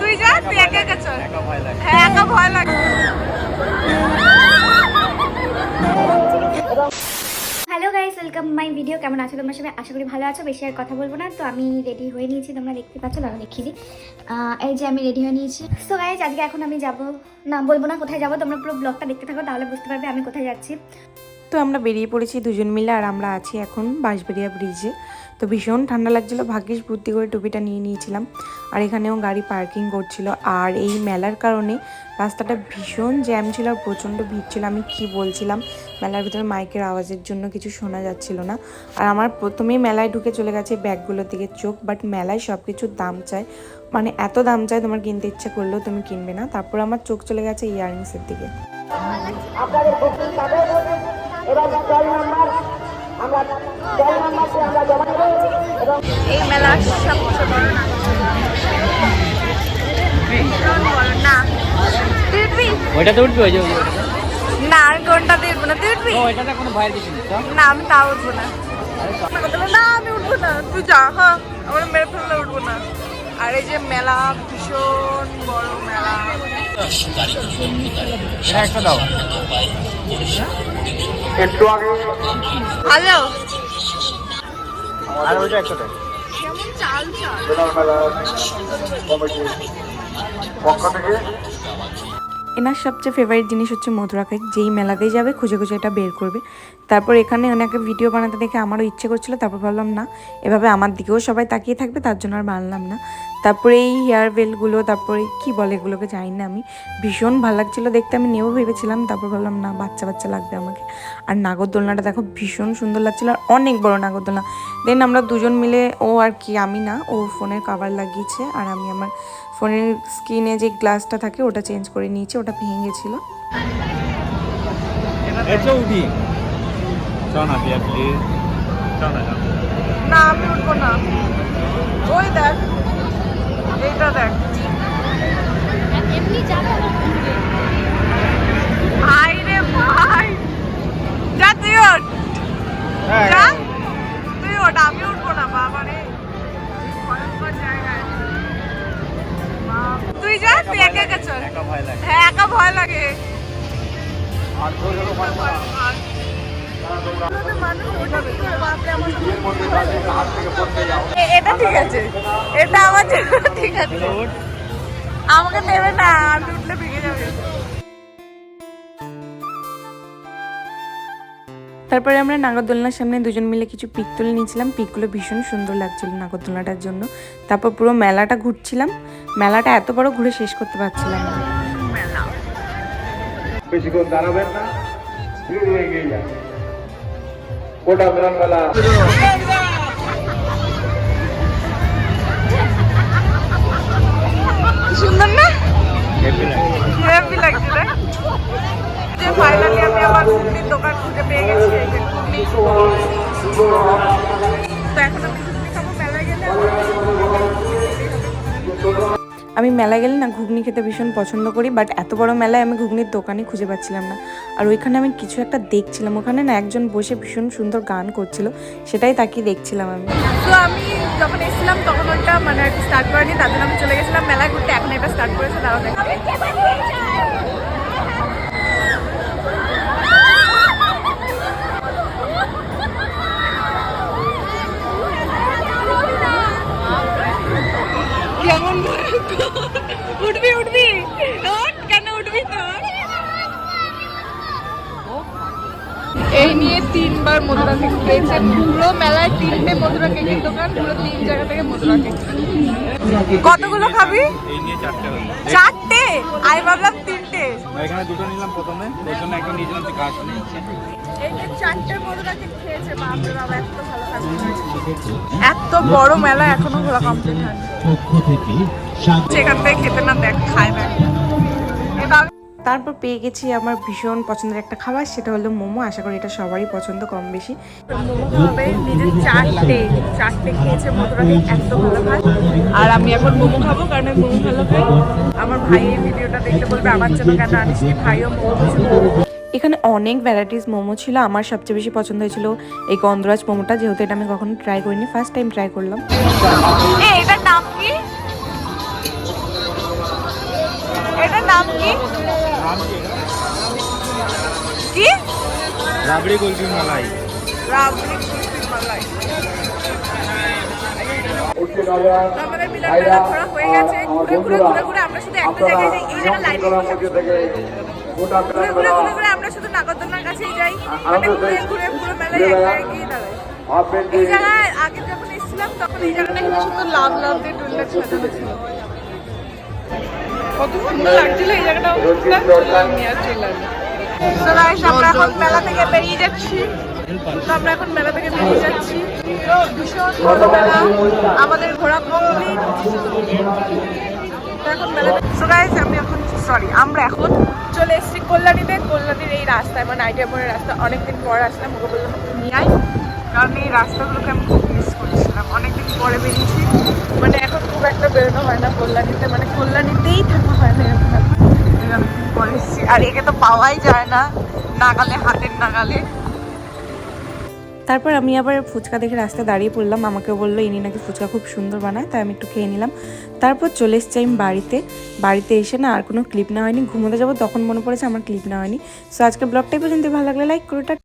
তুই যা তুই একা একা চল। হ্যাঁ একা ভয় লাগে। Hello guys welcome my video কেমন আছো তোমরা সবাই? আশা করি ভালো আছো বেশি আর কথা বলব না। তো আমি রেডি হয়ে নিয়েছি তোমরা দেখতে পাচ্ছ দাঁড়া দেখিয়ে দিই। এই যে আমি রেডি হয়ে নিয়েছি। সো গাইস আজকে এখন আমি যাব না বলব না কোথায় যাব তোমরা পুরো ব্লগটা দেখতে থাকো তাহলে বুঝতে পারবে আমি কোথায় যাচ্ছি। তো আমরা বেরিয়ে পড়েছি দুজন মিলে আর আমরা আছি এখন বাঁশবেড়িয়া ব্রিজে তো ভীষণ ঠান্ডা লাগছিল, ভাগ্যিস বুদ্ধি করে টুপিটা নিয়ে নিয়েছিলাম। আর এখানেও গাড়ি পার্কিং করছিল। আর এই মেলার কারণে রাস্তাটা ভীষণ জ্যাম ছিল আর প্রচণ্ড ভিড় ছিল। আমি কি বলছিলাম? মেলার ভিতরে মাইকের আওয়াজের জন্য কিছু শোনা যাচ্ছিল না। আর আমার প্রথমেই মেলায় ঢুকে চলে গেছে ব্যাগগুলোর দিকে চোখ বাট মেলায় সব কিছুর দাম চায়। মানে এত দাম চায় তোমার কিনতে ইচ্ছে করলেও তুমি কিনবে না। তারপর আমার চোখ চলে গেছে ইয়াররিংসের দিকে। এই মেলা সবচেয়ে বড় না ভীষণ বড় না উঠবি ওইটাতে উঠবি ওই যে? না আমি কোনটা উঠবো না। তুই উঠবি? ওইটাতে কোনো ভয়ের কিছু নেই না আমি তাও উঠবো না। না আমি উঠবো না। তুই যা হ্যাঁ আমরা মেরে ফেললে উঠবো না। আর এই যে মেলা ভীষণ বড় মেলা। এটা একটা দাও হ্যালো আর ওইটা একটা দাও কেমন চাল চাল? এনার সবচেয়ে ফেভারিট জিনিস হচ্ছে মধুরা কেক যেই মেলাতেই যাবে খুঁজে খুঁজে এটা বের করবে। তারপর এখানে ওনাকে ভিডিও বানাতে দেখে আমারও ইচ্ছে করছিল তারপর ভাবলাম না। এভাবে আমার দিকেও সবাই তাকিয়ে থাকবে তার জন্য আর বানালাম না। তারপরে এই হেয়ার বেলগুলো তারপরে কি বলে এগুলোকে জানি না আমি। ভীষণ ভালো লাগছিল দেখতে আমি নেব ভেবেছিলাম তারপর ভাবলাম না বাচ্চা বাচ্চা লাগবে আমাকে। আর নাগরদোলনাটা দেখো ভীষণ সুন্দর লাগছিল আর অনেক বড় নাগরদোলনা। দেন আমরা দুজন মিলে ও আর কি আমি না ও ফোনের কভার লাগিয়েছে আর আমি আমার ফোনের স্ক্রিনে যে গ্লাসটা থাকে ওটা চেঞ্জ করে নিয়েছি ওটা ভেঙে গেছিল না আমি উঠবো না। ওই দেখ। এইটা দেখ। ভাই রে ভাই। যা তুই ওঠ। যা। তুই ওঠ আমি উঠবো না বাবা রে। তুই যা তুই একা একা চল। একা ভয় লাগে। হ্যাঁ একা ভয় লাগে। আর এটা ঠিক আছে। এটা আমার জন্য ঠিক আছে। আমাকে নেবে না আমি উঠলে ভেঙে যাবে। তারপরে আমরা নাগরদোলনার সামনে দুজন মিলে কিছু পিক তুলে নিয়েছিলাম। পিকগুলো ভীষণ সুন্দর লাগছিল নাগরদোলনাটার জন্য। তারপর পুরো মেলাটা ঘুরছিলাম। মেলাটা এত বড় ঘুরে শেষ করতে পারছিলাম না। বেশিক্ষণ দাঁড়াবেন না গোটা মিলন মেলা। সুন্দর না? হেভি লাগছে। না যে ফাইনালি আমি আমার ঘুগনির দোকান খুঁজে পেয়ে গেছি এই যে ঘুগনি। তো এখন আমি ঘুগনি খাব মেলায় গেলে আমি মেলায় গেলে না ঘুগনি খেতে ভীষণ পছন্দ করি বাট এত বড় মেলায় আমি ঘুগনির দোকানই খুঁজে পাচ্ছিলাম না। আর ওইখানে আমি কিছু একটা দেখছিলাম, ওখানে না একজন বসে ভীষণ সুন্দর গান করছিল, সেটাই তাকিয়ে দেখছিলাম আমি। তো আমি যখন এসেছিলাম তখন ওটা মানে স্টার্ট করেনি, তার আমি চলে গেছিলাম মেলায় ঘুরতে, এখন এটা স্টার্ট করেছে তারাও দেখো কেমন উঠবি উঠবি ওঠ, কেন উঠবি তোর এই নিয়ে তিনবার মধুরা কেক পেয়েছে পুরো মেলায় তিনটে মধুরা কেকের দোকান পুরো তিন জায়গা থেকে মধুরা কেক। কতগুলো খাবি? চারটে আমি ভাবলাম তিনটে। এখানে দুটো নিলাম প্রথমে ওই জন্য একটা যে খেয়েছে এত ভালো খাচ্ছে এত বড় মেলা এখনও ঘোরা কমপ্লিট হয়নি। সেখান থেকে খেতে না দেখ খায় না। তারপর পেয়ে গেছি আমার ভীষণ পছন্দের একটা খাবার সেটা হলো মোমো। আশা করি এটা সবারই পছন্দ কম বেশি। মোমো খাবে নিজের চারটে চারটে খেয়েছে এত ভালো আর আমি এখন মোমো খাব কারণ আমি মোমো ভালো খাই। আমার ভাই এই ভিডিওটা দেখতে বলবে আমার জন্য কেন আনিস? ভাইও মোমো এখানে অনেক ভ্যারাইটিস মোমো ছিল। আমার সবচেয়ে বেশি পছন্দ হয়েছিল এই গন্ধরাজ মোমোটা যেহেতু এটা আমি কখনো ট্রাই করিনি ফার্স্ট টাইম ট্রাই করলাম। এটার নাম কি? এটার নাম কি? কি? রাবড়ি কুলফি মালাই। রাবড়ি কুলফি মালাই। কাছেই যাই। মানে ঘুরে ঘুরে আগে যখন এসেছিলাম তখন এই জায়গাটা কিন্তু সুন্দর লাভ লাভ দিয়ে টুলটা সাজানো ছিল। কত সুন্দর লাগছিল এই জায়গাটা আর চলে আমরা এখন মেলা থেকে বেরিয়ে যাচ্ছি। তো আমরা এখন মেলা থেকে বেরিয়ে যাচ্ছি। ভীষণ বড় মেলা আমাদের ঘোরা কমপ্লিট এখন মেলা আমি এখন সরি আমরা এখন চলে এসেছি কল্যাণীতে। কল্যাণীর এই রাস্তায় মানে আইডিয়া পরের রাস্তা। অনেকদিন পর আসলাম ওকে বললাম নিয়ে আই কারণ এই রাস্তাগুলোকে আমি খুব মিস করছিলাম। অনেকদিন পরে বেরিয়েছি। মানে বেরোনো হয় না কল্যাণীতে। মানে কল্যাণীতেই থাকা হয় না এরকম পরে আর একে তো পাওয়াই যায় না নাগালে হাতের নাগালে। তারপর আমি আবার ফুচকা দেখে রাস্তায় দাঁড়িয়ে পড়লাম। আমাকে বলল ইনি নাকি ফুচকা খুব সুন্দর বানায় তাই আমি একটু খেয়ে নিলাম। তারপর চলে এসেছি আমি বাড়িতে। বাড়িতে এসে না আর কোনো ক্লিপ না হয়নি। ঘুমোতে যাব তখন মনে পড়েছে আমার ক্লিপ না হয়নি। সো আজকে ব্লগটাই পর্যন্ত ভালো লাগলে লাইক করে